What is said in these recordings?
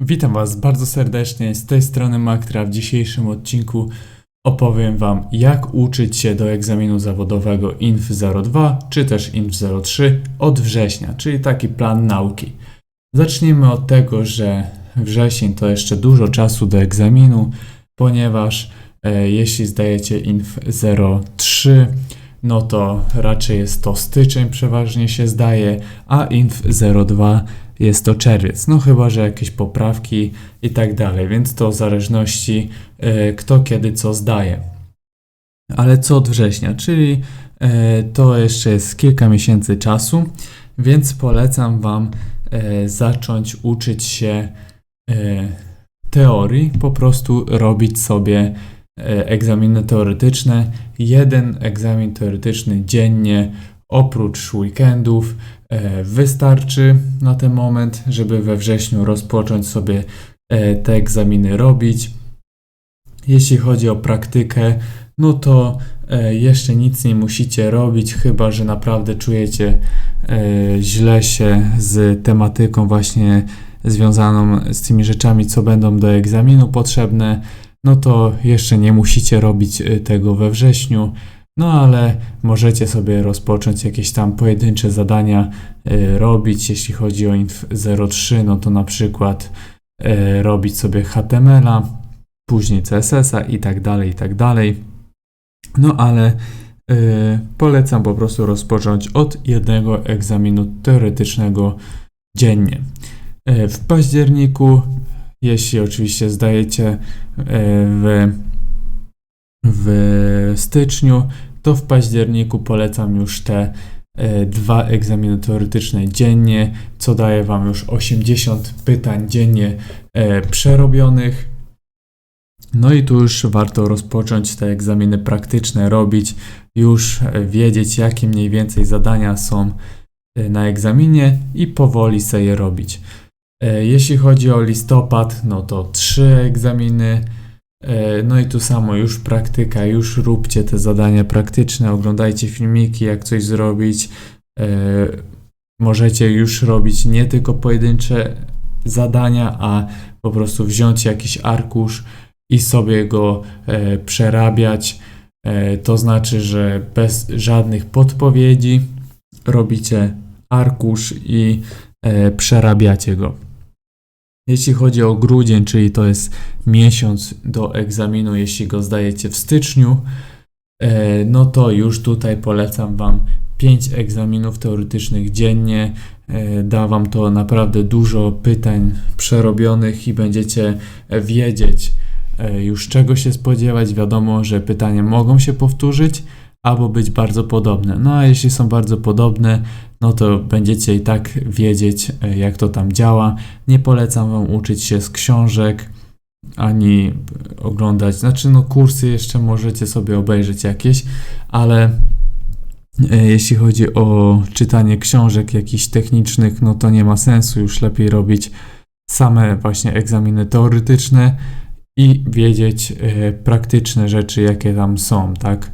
Witam Was bardzo serdecznie, z tej strony Maktra. W dzisiejszym odcinku opowiem Wam, jak uczyć się do egzaminu zawodowego INF 02 czy też INF 03 od września, czyli taki plan nauki. Zacznijmy od tego, że wrzesień to jeszcze dużo czasu do egzaminu, ponieważ e, jeśli zdajecie INF 03, no to raczej jest to styczeń przeważnie się zdaje, a INF 02 jest to czerwiec. No chyba, że jakieś poprawki i tak dalej, więc to w zależności e, kto kiedy co zdaje. Ale co od września, czyli e, to jeszcze jest kilka miesięcy czasu, więc polecam Wam e, zacząć uczyć się teorii, po prostu robić sobie egzaminy teoretyczne. Jeden egzamin teoretyczny dziennie, oprócz weekendów. E, Wystarczy na ten moment, żeby we wrześniu rozpocząć sobie e, te egzaminy robić. Jeśli chodzi o praktykę, no to e, jeszcze nic nie musicie robić, chyba że naprawdę czujecie źle się z tematyką właśnie związaną z tymi rzeczami, co będą do egzaminu potrzebne. No to jeszcze nie musicie robić tego we wrześniu. No ale możecie sobie rozpocząć jakieś tam pojedyncze zadania y, robić. Jeśli chodzi o Inf 03, no to na przykład y, robić sobie HTML-a, później CSS-a i tak dalej, i tak dalej. No ale y, polecam po prostu rozpocząć od jednego egzaminu teoretycznego dziennie. Y, w październiku, jeśli oczywiście zdajecie y, w w styczniu, to w październiku polecam już te e, dwa egzaminy teoretyczne dziennie, co daje Wam już 80 pytań dziennie e, przerobionych. No i tu już warto rozpocząć te egzaminy praktyczne robić, już e, wiedzieć jakie mniej więcej zadania są na egzaminie i powoli sobie je robić. Jeśli chodzi o listopad, no to trzy egzaminy, No i tu samo, już praktyka, już róbcie te zadania praktyczne, oglądajcie filmiki, jak coś zrobić. E, Możecie już robić nie tylko pojedyncze zadania, a po prostu wziąć jakiś arkusz i sobie go e, przerabiać. E, To znaczy, że bez żadnych podpowiedzi robicie arkusz i e, przerabiacie go. Jeśli chodzi o grudzień, czyli to jest miesiąc do egzaminu, jeśli go zdajecie w styczniu, e, no to już tutaj polecam Wam 5 egzaminów teoretycznych dziennie. E, Da Wam to naprawdę dużo pytań przerobionych i będziecie wiedzieć e, już czego się spodziewać. Wiadomo, że pytania mogą się powtórzyć albo być bardzo podobne. No a jeśli są bardzo podobne, no to będziecie i tak wiedzieć, e, jak to tam działa. Nie polecam Wam uczyć się z książek, ani oglądać, znaczy no kursy jeszcze możecie sobie obejrzeć jakieś, ale e, jeśli chodzi o czytanie książek jakichś technicznych, no to nie ma sensu, już lepiej robić same właśnie egzaminy teoretyczne i wiedzieć e, praktyczne rzeczy, jakie tam są, tak?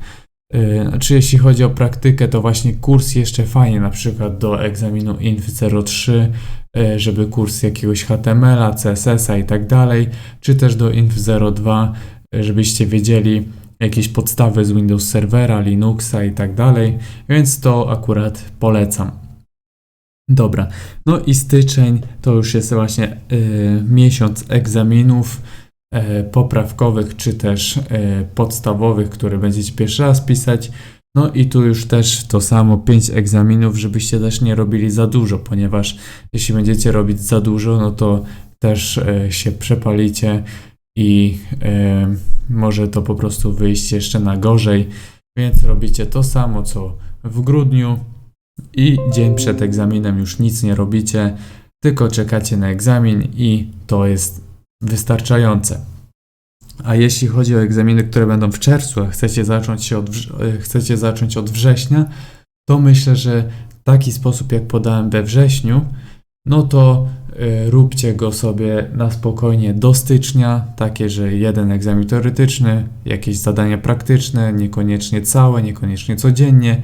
E, Znaczy, jeśli chodzi o praktykę, to właśnie kurs jeszcze fajnie, na przykład do egzaminu INF 03, e, żeby kurs jakiegoś HTML-a, CSS-a i tak dalej, czy też do INF 02, e, żebyście wiedzieli jakieś podstawy z Windows Servera, Linuxa i tak dalej, więc to akurat polecam. Dobra, no i styczeń to już jest właśnie y, miesiąc egzaminów poprawkowych czy też e, podstawowych, które będziecie pierwszy raz pisać. No i tu już też to samo, 5 egzaminów, żebyście też nie robili za dużo, ponieważ jeśli będziecie robić za dużo, no to też e, się przepalicie i e, może to po prostu wyjść jeszcze na gorzej. Więc robicie to samo co w grudniu i dzień przed egzaminem już nic nie robicie, tylko czekacie na egzamin i to jest wystarczające. A jeśli chodzi o egzaminy, które będą w czerwcu, a chcecie zacząć, się od, e, chcecie zacząć od września, to myślę, że taki sposób, jak podałem we wrześniu, no to e, róbcie go sobie na spokojnie do stycznia, takie, że jeden egzamin teoretyczny, jakieś zadania praktyczne, niekoniecznie całe, niekoniecznie codziennie.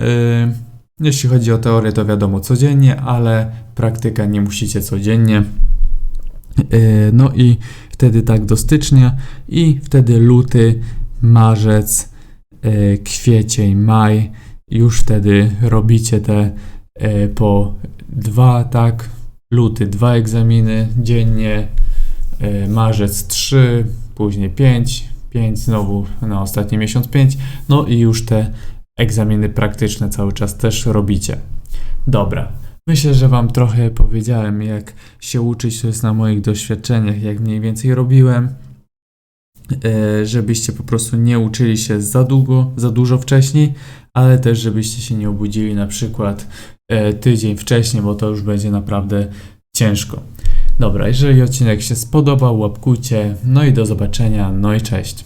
E, Jeśli chodzi o teorię, to wiadomo codziennie, ale praktyka nie musicie codziennie. E, No i wtedy tak do stycznia i wtedy luty, marzec, e, kwiecień, maj. Już wtedy robicie te e, po dwa, tak, luty dwa egzaminy dziennie, marzec trzy, później pięć, pięć znowu na ostatni miesiąc pięć, no i już te egzaminy praktyczne cały czas też robicie. Dobra. Myślę, że Wam trochę powiedziałem, jak się uczyć, to jest na moich doświadczeniach, jak mniej więcej robiłem, e, żebyście po prostu nie uczyli się za długo, za dużo wcześniej, ale też żebyście się nie obudzili na przykład e, tydzień wcześniej, bo to już będzie naprawdę ciężko. Dobra, jeżeli odcinek się spodobał, łapkujcie, no i do zobaczenia, no i cześć.